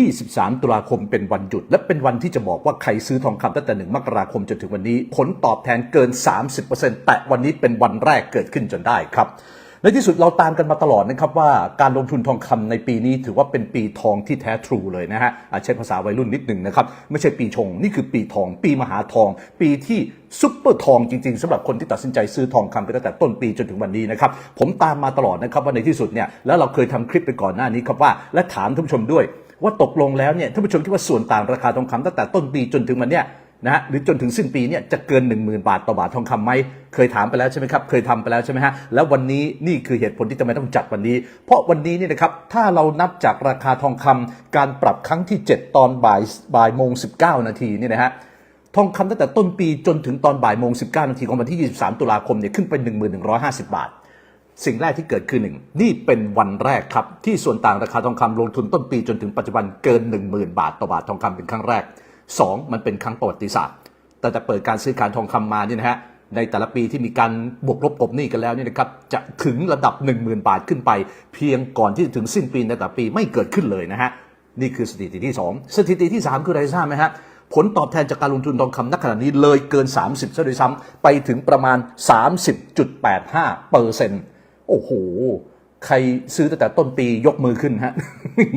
23 ตุลาคมเป็นวันหยุด และเป็นวันที่จะบอกว่าใครซื้อทองคำตั้งแต่ 1 มกราคมจนถึงวันนี้ ผลตอบแทนเกิน 30%แต่วันนี้เป็นวันแรกเกิดขึ้นจนได้ครับในที่สุดเราตามกันมาตลอดนะครับว่าการลงทุนทองคำในปีนี้ถือว่าเป็นปีทองที่แท้ทรูเลยนะฮะอาใช้ภาษาวัยรุ่นนิดหนึ่งนะครับ ไม่ใช่ปีชง นี่คือปีทอง ปีมหาทอง ปีที่ซุปเปอร์ทองจริง ๆสำหรับคนที่ตัดสินใจซื้อทองคำไปตั้งแต่ต้นปีจนถึงวันนี้นะครับ ผมตามมาตลอดนะครับว่าในที่สุดเนี่ยแล้วเราเคยทำคลิปไปก่อนหน้านี้ครับว่า และถามท่านผู้ชมด้วย ว่าตกลงแล้วเนี่ยท่านผู้ชมคิดว่าส่วนต่างราคาทองคำตั้งแต่ต้นปีจนถึงวันเนี้ยนะฮะหรือจนถึงสิ้นปีเนี่ยจะเกิน 1 0,000 บาทต่อบาททองคำไหมเคยถามไปแล้วใช่ไหมครับเคยทำไปแล้วใช่ไหมฮะแล้ววันนี้นี่คือเหตุผลที่ทำไมต้องจัดวันนี้ เพราะวันนี้เนี่ยนะครับถ้าเรานับจากราคาทองคำการปรับครั้งที่ 7 ตอนบ่ายบ่ายโมง19นาทีเนี่ยนะฮะทองคำตั้งแต่ต้นปีจนถึงตอนบ่ายโมง19นาทีของวันที่ 23 ตุลาคมเนี่ยขึ้นไป 1150 บาท สิ่งแรกที่เกิดขึ้นหนึ่งนี่เป็นวันแรกครับ ที่ส่วนต่างราคาทองคำลงทุนต้นปีจนถึงปัจจุบันเกิน 10,000 บาทต่อบาททองคำเป็นครั้งแรก 2. มันเป็นครั้งประวัติศาสตร์แต่จะเปิดการซื้อขายทองคำมาเนี่ยนะฮะในแต่ละปีที่มีการบวกลบกบหนี้กันแล้วเนี่ยนะครับจะถึงระดับ 10,000 บาทขึ้นไป เพียงก่อนที่จะถึงสิ้นปีในแต่ละปีไม่เกิดขึ้นเลยนะฮะนี่คือสถิติที่ 2 สถิติที่ 3 คืออะไรทราบไหมฮะผลตอบแทนจากการลงทุนทองคำณขณะนี้เลยเกิน 30ซะด้วยซ้ำไปถึงประมาณ 30.85เปอร์เซ็นต์ โอ้โห ใครซื้อตั้งแต่ต้นปียกมือขึ้นฮะ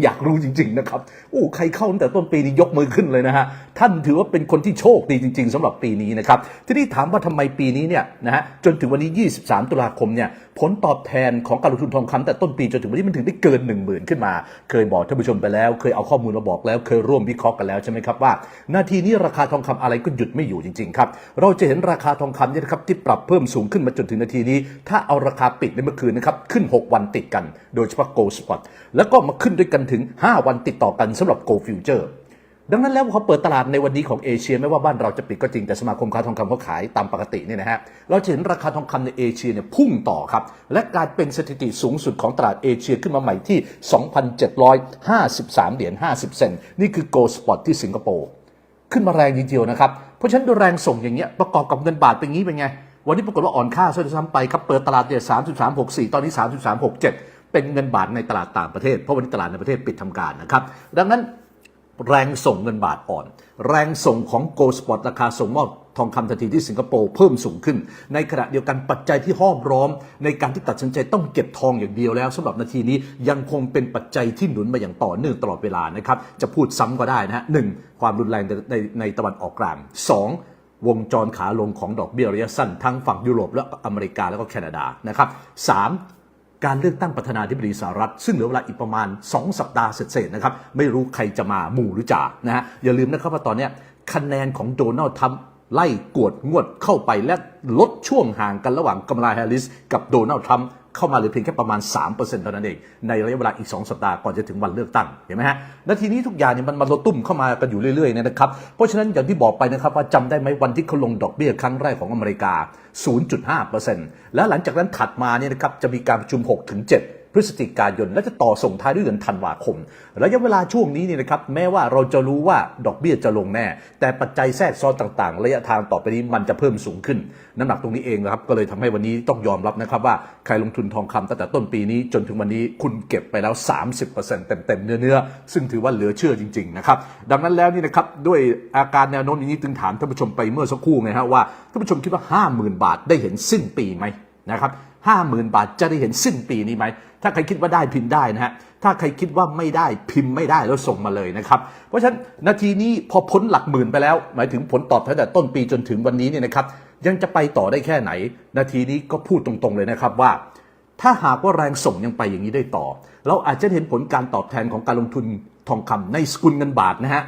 อยากรู้จริง ๆ นะครับโอ้ใครเข้าตั้งแต่ต้นปีนี้ยกมือขึ้นเลยนะฮะท่านถือว่าเป็นคนที่โชคดีจริง ๆสำหรับปีนี้นะครับ ทีนี้ถามว่าทำไมปีนี้เนี่ยนะฮะจนถึงวันนี้ 23 ตุลาคมเนี่ยผลตอบแทนของการลงทุนทองคำแต่ต้นปีจนถึงวันนี้มันถึงได้เกิน 1 0,000 ขึ้นมา เคยบอกท่านผู้ชมไปแล้ว เคยเอาข้อมูลมาบอกแล้วเคยร่วมวิเคราะห์กันแล้วใช่ไหมครับว่า นาทีนี้ราคาทองคำอะไรก็หยุดไม่อยู่จริงๆครับเราจะเห็นราคาทองคำเนี่ยนะครับที่ปรับเพิ่มสูงขึ้นมาจนถึงนาทีนี้ ถ้าเอาราคาปิดในเมื่อคืนนะครับขึ้น 6 วันติดกัน โดยเฉพาะ Gold Spot แล้วก็มาขึ้นด้วยกันถึง 5 วันติดต่อกันสำหรับ Gold Future ดังนั้นแล้วพอเปิดตลาดในวันนี้ของเอเชียไม่ว่าบ้านเราจะปิดก็จริงแต่สมาคมค้าทองคำเขาขายตามปกติเนี่ยนะฮะเราจะเห็นราคาทองคำในเอเชียเนี่ยพุ่งต่อครับ และกายเป็นสถิติสูงสุดของตลาดเอเชียขึ้นมาใหม่ที่ 2,753 เหรียญ 50 เซนต์นี่คือ Gold Spot ที่สิงคโปร์ขึ้นมาแรงจริงๆนะครับ เพราะฉะนั้นดูแรงส่งอย่างเงี้ยประกอบกับเงินบาทเป็นงี้เป็นไง วันนี้ปรากฏว่าอ่อนค่าซะด้วยซ้ำไปครับเปิดตลาดเนี่ย33.64ตอนนี้33.67เจ็ดเป็นเงินบาทในตลาดต่างประเทศ เพราะวันนี้ตลาดในประเทศปิดทำการนะครับ ดังนั้นแรงส่งเงินบาทอ่อน แรงส่งของ Gold Spot ราคาส่งมอบทองคำทันทีที่สิงคโปร์เพิ่มสูงขึ้น ในขณะเดียวกันปัจจัยที่ห้อมร้อม ในการที่ตัดสินใจต้องเก็บทองอย่างเดียวแล้วสำหรับนาทีนี้ยังคงเป็นปัจจัยที่หนุนมาอย่างต่อเนื่องตลอดเวลานะครับจะพูดซ้ำก็ได้นะฮะหนึ่งความรุนแรงในในในตะวันออกกลางสอง วงจรขาลงของดอกเบี้ยระยะสั้นทั้งฝั่งยุโรปและอเมริกาแล้วก็แคนาดานะครับสามการเลือกตั้งประธานาธิบดีสหรัฐ ซึ่งเหลือเวลาอีกประมาณ 2 สัปดาห์เสร็จๆนะครับ ไม่รู้ใครจะมาหมู่หรือจ่านะฮะอย่าลืมนะครับว่าตอนนี้คะแนนของโดนัลด์ทรัมป์ ไล่กวดงวดเข้าไปและลดช่วงห่างกันระหว่างกำลาแฮร์ริส กับโดนัลด์ทรัมป์เข้ามาเหลือเพียงแค่ประมาณ 3%เท่านั้นเอง ในระยะเวลาอีก 2 สัปดาห์ก่อนจะถึงวันเลือกตั้ง เห็นไหมฮะนาทีนี้ทุกอย่างเนี่ยมันมาลดตุ้มเข้ามากันอยู่เรื่อยๆเนยนะครับ เพราะฉะนั้นอย่างที่บอกไปนะครับว่าจำได้ไหมวันที่เขาลงดอกเบี้ยครั้งแรกของอเมริกา 0.5%แล้วหลังจากนั้นถัดมาเนี่ยนะครับจะมีการประชุม 6-7 พฤศจิกายน และจะต่อส่งท้ายด้วยเดือนธันวาคม ระยะเวลาช่วงนี้เนี่ยนะครับแม้ว่าเราจะรู้ว่าดอกเบี้ยจะลงแน่ แต่ปัจจัยแทรกซ้อนต่างๆ ระยะทางต่อไปนี้มันจะเพิ่มสูงขึ้น น้ำหนักตรงนี้เองนะครับก็เลยทำให้วันนี้ต้องยอมรับนะครับว่าใครลงทุนทองคำตั้งแต่ต้นปีนี้จนถึงวันนี้คุณเก็บไปแล้ว 30%เต็มๆเนื้อๆซึ่งถือว่าเหลือเชื่อจริงๆนะครับดังนั้นแล้วนี่นะครับด้วยอาการแนวโน้มนี้จึงถามท่านผู้ชมไปเมื่อสักครู่ไงฮะว่าท่านผู้ชมคิดว่า 50,000 บาทได้เห็นสิ้นปีไหม นะครับห้าหมื่นบาทจะได้เห็นสิ้นปีนี้ไหม ถ้าใครคิดว่าได้พิมพ์ได้นะฮะ ถ้าใครคิดว่าไม่ได้พิมพ์ไม่ได้แล้วส่งมาเลยนะครับ เพราะฉะนั้นนาทีนี้พอพ้นหลักหมื่นไปแล้ว หมายถึงผลตอบแทนแต่ต้นปีจนถึงวันนี้เนี่ยนะครับยังจะไปต่อได้แค่ไหน นาทีนี้ก็พูดตรงๆเลยนะครับว่า ถ้าหากว่าแรงส่งยังไปอย่างนี้ได้ต่อ เราอาจจะเห็นผลการตอบแทนของการลงทุนทองคำในสกุลเงินบาทนะฮะ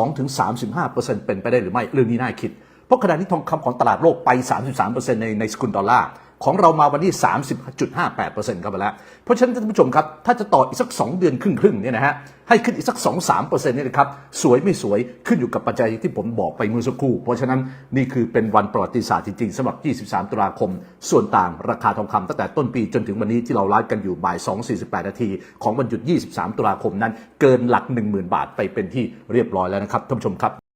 32-35%เป็นไปได้หรือไม่เรื่องนี้น่าคิด เพราะขณะนี้ทองคำของตลาดโลกไป 33%ในในสกุลดอลลาร์ของเรามาวันนี้ 30.58%ครับไปแล้ว เพราะฉะนั้นท่านผู้ชมครับ ถ้าจะต่ออีกสัก 2 เดือนครึ่งๆเนี่ยนะฮะ ให้ขึ้นอีกสัก 2-3%เนี่ยนะครับ สวยไม่สวยขึ้นอยู่กับปัจจัยที่ผมบอกไปเมื่อสักครู่ เพราะฉะนั้นนี่คือเป็นวันประวัติศาสตร์จริงๆสำหรับ 23 ตุลาคม ส่วนต่างราคาทองคำตั้งแต่ต้นปีจนถึงวันนี้ที่เราไลฟ์กันอยู่บ่าย 2.48 นาที ของวันหยุด 23 ตุลาคมนั้น เกินหลัก 10,000 บาทไปเป็นที่เรียบร้อยแล้วนะครับท่านผู้ชมครับ